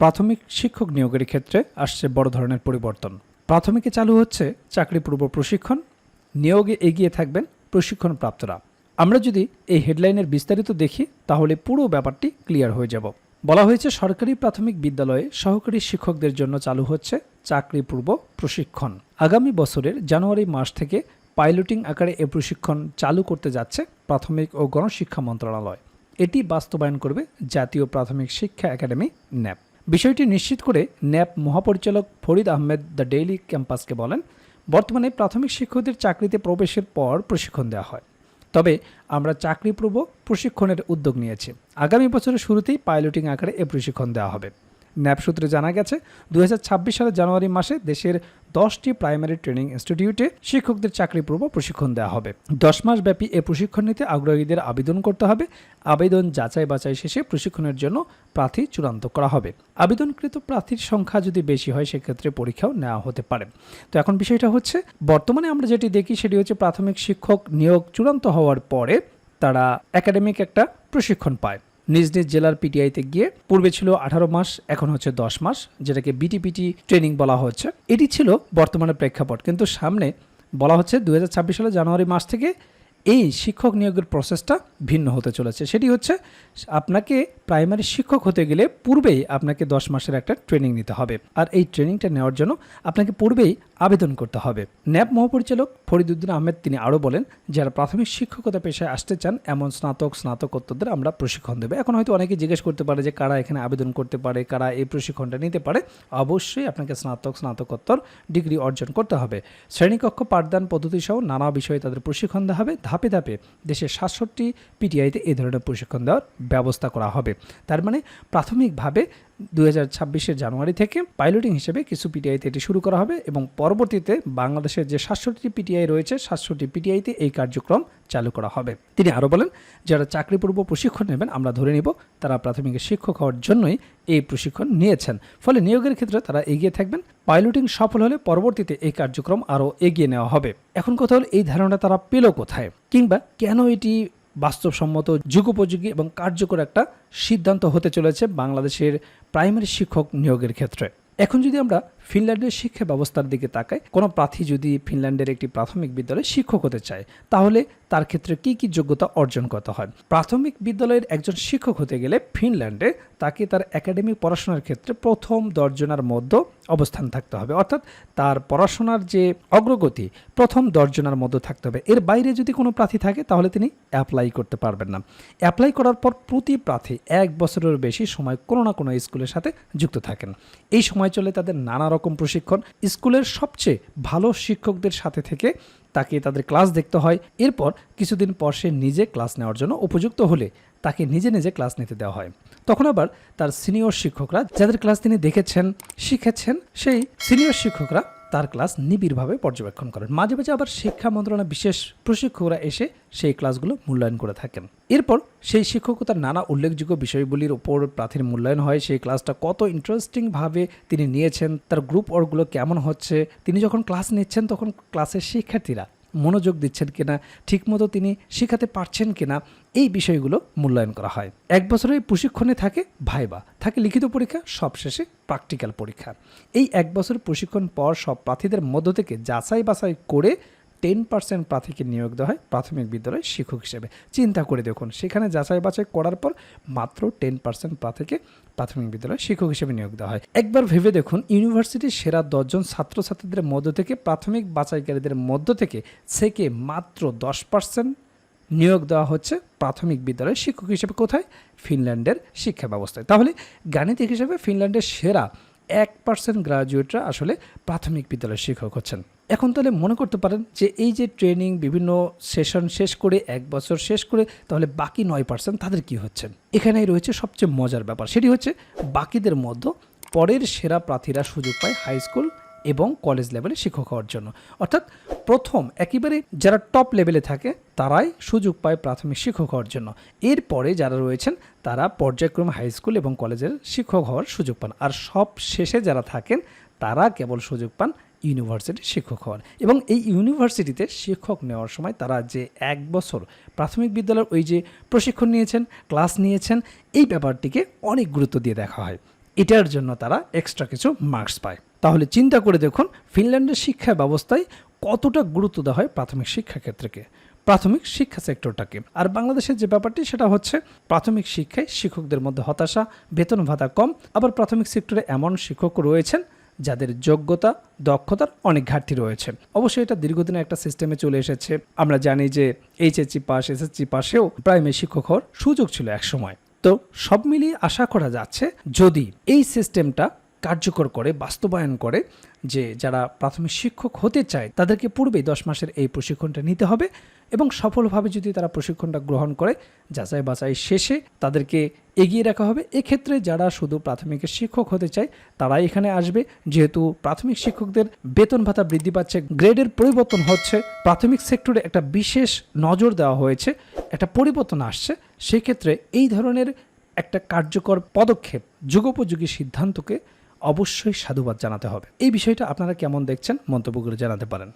প্রাথমিক শিক্ষক নিয়োগের ক্ষেত্রে আসছে বড় ধরনের পরিবর্তন। প্রাথমিকে চালু হচ্ছে চাকরি পূর্ব প্রশিক্ষণ, নিয়োগে এগিয়ে থাকবেন প্রশিক্ষণপ্রাপ্তরা। আমরা যদি এই হেডলাইনের বিস্তারিত দেখি, তাহলে পুরো ব্যাপারটি ক্লিয়ার হয়ে যাব। বলা হয়েছে সরকারি প্রাথমিক বিদ্যালয়ে সহকারী শিক্ষকদের জন্য চালু হচ্ছে চাকরি পূর্ব প্রশিক্ষণ। আগামী বছরের জানুয়ারি মাস থেকে পাইলটিং আকারে এ প্রশিক্ষণ চালু করতে যাচ্ছে প্রাথমিক ও গণশিক্ষা মন্ত্রণালয়। এটি বাস্তবায়ন করবে জাতীয় প্রাথমিক শিক্ষা একাডেমি, ন্যাপ। বিষয়টি নিশ্চিত করে ন্যাপ মহাপরিচালক ফরিদ আহমেদ দ্য ডেইলি ক্যাম্পাসকে বলেন, বর্তমানে প্রাথমিক শিক্ষকদের চাকরিতে প্রবেশের পর প্রশিক্ষণ দেওয়া হয়। তবে আমরা চাকরিপূর্ব প্রশিক্ষণের উদ্যোগ নিয়েছি। আগামী বছরের শুরুতেই পাইলটিং আকারে এ প্রশিক্ষণ দেওয়া হবে। ন্যাপ সূত্রে জানা গেছে দু হাজার ছাব্বিশ সালের জানুয়ারি মাসে দেশের দশটি প্রাইমারি ট্রেনিং ইনস্টিটিউটে শিক্ষকদের চাকরিপূর্ব প্রশিক্ষণ দেওয়া হবে। দশ মাস ব্যাপী এ প্রশিক্ষণ নিতে আগ্রহীদের আবেদন করতে হবে। আবেদন যাচাই বাছাই শেষে প্রশিক্ষণের জন্য প্রার্থী চূড়ান্ত করা হবে। আবেদনকৃত প্রার্থীর সংখ্যা যদি বেশি হয়, সেক্ষেত্রে পরীক্ষাও নেওয়া হতে পারে। তো এখন বিষয়টা হচ্ছে, বর্তমানে আমরা যেটি দেখি, সেটি হচ্ছে প্রাথমিক শিক্ষক নিয়োগ চূড়ান্ত হওয়ার পরে তারা একাডেমিক একটা প্রশিক্ষণ পায়। নিজ নিজ জেলার পিটিআইতে গিয়ে পূর্বে ছিল আঠারো মাস, এখন হচ্ছে দশ মাস, যেটাকে বিটিপিটি ট্রেনিং বলা হচ্ছে। এটি ছিল বর্তমানে প্রেক্ষাপট। কিন্তু সামনে বলা হচ্ছে দু সালে জানুয়ারি মাস থেকে এই শিক্ষক নিয়োগের প্রসেসটা ভিন্ন হতে চলেছে। সেটি হচ্ছে আপনাকে প্রাইমারি শিক্ষক হতে গেলে পূর্বেই আপনাকে দশ মাসের একটা ট্রেনিং নিতে হবে। আর এই ট্রেনিংটা নেওয়ার জন্য আপনাকে পূর্বেই আবেদন করতে হবে। ন্যাব মহাপরিচালক ফরিদুদ্দিন আহমেদ তিনি আরও বলেন, যারা প্রাথমিক শিক্ষকতা পেশায় আসতে চান, এমন স্নাতক, স্নাতকোত্তরদের আমরা প্রশিক্ষণ দেবো। এখন হয়তো অনেকে জিজ্ঞেস করতে পারে যে, কারা এখানে আবেদন করতে পারে, কারা এই প্রশিক্ষণটা নিতে পারে? অবশ্যই আপনাকে স্নাতক, স্নাতকোত্তর ডিগ্রি অর্জন করতে হবে। শ্রেণীকক্ষ, পাঠদান পদ্ধতি সহ নানা বিষয়ে তাদের প্রশিক্ষণ দেওয়া হবে। ধাপে ধাপে দেশের সাতষট্টি পিটিআইতে এই ধরনের প্রশিক্ষণ দেওয়ার ব্যবস্থা করা হবে। তার মানে প্রাথমিকভাবে দু হাজার জানুয়ারি থেকে পাইলটিং হিসেবে কিছু পিটিআইতে এটি শুরু করা হবে এবং পরবর্তীতে বাংলাদেশের যে সাতষট্টি পিটিআই রয়েছে, সাতষট্টি পিটিআইতে এই কার্যক্রম চালু করা হবে। তিনি আরও বলেন, যারা চাকরিপূর্ব প্রশিক্ষণ নেবেন, আমরা ধরে নিব তারা প্রাথমিক শিক্ষক হওয়ার জন্যই এই প্রশিক্ষণ নিয়েছেন। ফলে নিয়োগের ক্ষেত্রে তারা এগিয়ে থাকবেন। পাইলটিং সফল হলে পরবর্তীতে এই কার্যক্রম আরও এগিয়ে নেওয়া হবে। এখন কথা হল, এই ধারণা তারা পেল কোথায়? কিংবা কেন এটি বাস্তবসম্মত যুগোপযোগী এবং কার্যকর একটা সিদ্ধান্ত হতে চলেছে বাংলাদেশের প্রাইমারি শিক্ষক নিয়োগের ক্ষেত্রে। এখন যদি আমরা ফিনল্যান্ডের শিক্ষা ব্যবস্থার দিকে তাকাই, কোনো প্রার্থী যদি ফিনল্যান্ডের একটি প্রাথমিক বিদ্যালয়ে শিক্ষক হতে চায়, তাহলে তার ক্ষেত্রে কি কি যোগ্যতা অর্জন করতে হয়? প্রাথমিক বিদ্যালয়ের একজন শিক্ষক হতে গেলে ফিনল্যান্ডে তাকে তার একাডেমিক পড়াশোনার ক্ষেত্রে প্রথম দর্জনার মধ্যে অবস্থান থাকতে হবে। অর্থাৎ তার পড়াশোনার যে অগ্রগতি, প্রথম দর্জনার মধ্যে থাকতে হবে। এর বাইরে যদি কোনো প্রার্থী থাকে, তাহলে তিনি অ্যাপ্লাই করতে পারবেন না। অ্যাপ্লাই করার পর প্রতি প্রার্থী এক বছরের বেশি সময় কোনো না কোনো স্কুলের সাথে যুক্ত থাকেন। এই সময় চলে তাদের নানা রকম প্রশিক্ষণ। স্কুলের সবচেয়ে ভালো শিক্ষকদের সাথে থেকে তাকে তাদের ক্লাস দেখতে হয়। এরপর কিছুদিন পর সে নিজে ক্লাস নেওয়ার জন্য উপযুক্ত হলে তাকে নিজে নিজে ক্লাস নিতে দেওয়া হয়। তখন আবার তার সিনিয়র শিক্ষকরা যাদের ক্লাস তিনি দেখেছেন, শিখেছেন, সেই সিনিয়র শিক্ষকরা তার ক্লাস নিবিড়ভাবে পর্যবেক্ষণ করেন। মাঝে মাঝে আবার শিক্ষা মন্ত্রণালয় বিশেষ প্রশিক্ষকরা এসে সেই ক্লাসগুলো মূল্যায়ন করে থাকেন। এরপর সেই শিক্ষকতার নানা উল্লেখযোগ্য বিষয়গুলির ওপর প্রার্থীর মূল্যায়ন হয়। সেই ক্লাসটা কত ইন্টারেস্টিংভাবে তিনি নিয়েছেন, তার গ্রুপ ওয়ার্কগুলো কেমন হচ্ছে, তিনি যখন ক্লাস নিচ্ছেন তখন ক্লাসের শিক্ষার্থীরা মনোযোগ দিচ্ছেন কিনা, ঠিকমতো তিনি শেখাতে পারছেন কিনা, এই বিষয়গুলো মূল্যায়ন করা হয়। এক বছরের প্রশিক্ষণে থাকে ভাইবা। থাকে লিখিত পরীক্ষা, সবশেষে প্র্যাকটিক্যাল পরীক্ষা। এই এক বছর প্রশিক্ষণ পর সব প্রার্থীদের মধ্য থেকে যাচাই বাছাই করে টেন পার্সেন্ট প্রার্থীকে নিয়োগ দেওয়া হয় প্রাথমিক বিদ্যালয়ের শিক্ষক হিসেবে। চিন্তা করে দেখুন, সেখানে যাচাই বাছাই করার পর মাত্র টেন পার্সেন্ট প্রার্থীকে প্রাথমিক বিদ্যালয়ের শিক্ষক হিসেবে নিয়োগ দেওয়া হয়। একবার ভেবে দেখুন, ইউনিভার্সিটির সেরা দশজন ছাত্রছাত্রীদের মধ্য থেকে, প্রাথমিক বাছাইকারীদের মধ্য থেকে থেকে মাত্র দশ পার্সেন্ট নিয়োগ দেওয়া হচ্ছে প্রাথমিক বিদ্যালয়ের শিক্ষক হিসেবে। কোথায়? ফিনল্যান্ডের শিক্ষা ব্যবস্থায়। তাহলে গাণিতিক হিসেবে ফিনল্যান্ডের সেরা এক পার্সেন্ট গ্রাজুয়েটরা আসলে প্রাথমিক বিদ্যালয়ের শিক্ষক হচ্ছেন। এখন তাহলে মনে করতে পারেন যে এই যে ট্রেনিং বিভিন্ন সেশন শেষ করে, এক বছর শেষ করে, তাহলে বাকি নয় পার্সেন্ট তাদের কি হচ্ছে? এখানেই রয়েছে সবচেয়ে মজার ব্যাপার। সেটি হচ্ছে বাকিদের মধ্যে পরের সেরা প্রার্থীরা সুযোগ পায় হাই স্কুল এবং কলেজ লেভেলে শিক্ষক হওয়ার জন্য। অর্থাৎ প্রথম একেবারে যারা টপ লেভেলে থাকে, তারাই সুযোগ পায় প্রাথমিক শিক্ষক হওয়ার জন্য। এরপরে যারা রয়েছেন, তারা পর্যায়ক্রমে হাই স্কুল এবং কলেজের শিক্ষক হওয়ার সুযোগ পান। আর সব শেষে যারা থাকেন, তারা কেবল সুযোগ পান ইউনিভার্সিটির শিক্ষক হওয়ার এবং এই ইউনিভার্সিটিতে শিক্ষক নেওয়ার সময় তারা যে এক বছর প্রাথমিক বিদ্যালয়ের ওই যে প্রশিক্ষণ নিয়েছেন, ক্লাস নিয়েছেন, এই ব্যাপারটিকে অনেক গুরুত্ব দিয়ে দেখা হয়। এটার জন্য তারা এক্সট্রা কিছু মার্কস পায়। তাহলে চিন্তা করে দেখুন ফিনল্যান্ডের শিক্ষা ব্যবস্থায় কতটা গুরুত্ব দেওয়া হয় প্রাথমিক শিক্ষা ক্ষেত্রকে। প্রাথমিক শিক্ষা সেক্টরটাকে। আর বাংলাদেশের যে ব্যাপারটি সেটা হচ্ছে প্রাথমিক শিক্ষায় শিক্ষকদের মধ্যে হতাশা, বেতন ভাতা কম, আবার প্রাথমিক সেক্টরে এমন শিক্ষক রয়েছেন যাদের যোগ্যতা, দক্ষতার অনেক ঘাটতি রয়েছে। অবশ্যই এটা দীর্ঘদিনের একটা সিস্টেমে চলে এসেছে। আমরা জানি যে এইচএসসি পাস এসএসসি পাশেও প্রাইমারি শিক্ষক হওয়ার সুযোগ ছিল একসময়। তো সব মিলিয়ে আশা করা যাচ্ছে যদি এই সিস্টেমটা কার্যকর করে, বাস্তবায়ন করে যে যারা প্রাথমিক শিক্ষক হতে চায়, তাদেরকে পূর্বেই দশ মাসের এই প্রশিক্ষণটা নিতে হবে এবং সফলভাবে যদি তারা প্রশিক্ষণটা গ্রহণ করে, যাচাই বাছাই শেষে তাদেরকে এগিয়ে রাখা হবে। এক্ষেত্রে যারা শুধু প্রাথমিকের শিক্ষক হতে চায়, তারাই এখানে আসবে। যেহেতু প্রাথমিক শিক্ষকদের বেতন ভাতা বৃদ্ধি পাচ্ছে, গ্রেডের পরিবর্তন হচ্ছে, প্রাথমিক সেক্টরে একটা বিশেষ নজর দেওয়া হয়েছে, একটা পরিবর্তন আসছে। সেক্ষেত্রে এই ধরনের একটা কার্যকর পদক্ষেপ, যুগোপযোগী সিদ্ধান্তকে অবশ্যই সাধুবাদ জানাতে হবে। এই বিষয়টা আপনারা কেমন দেখছেন? মন্তব্য করে জানাতে পারেন।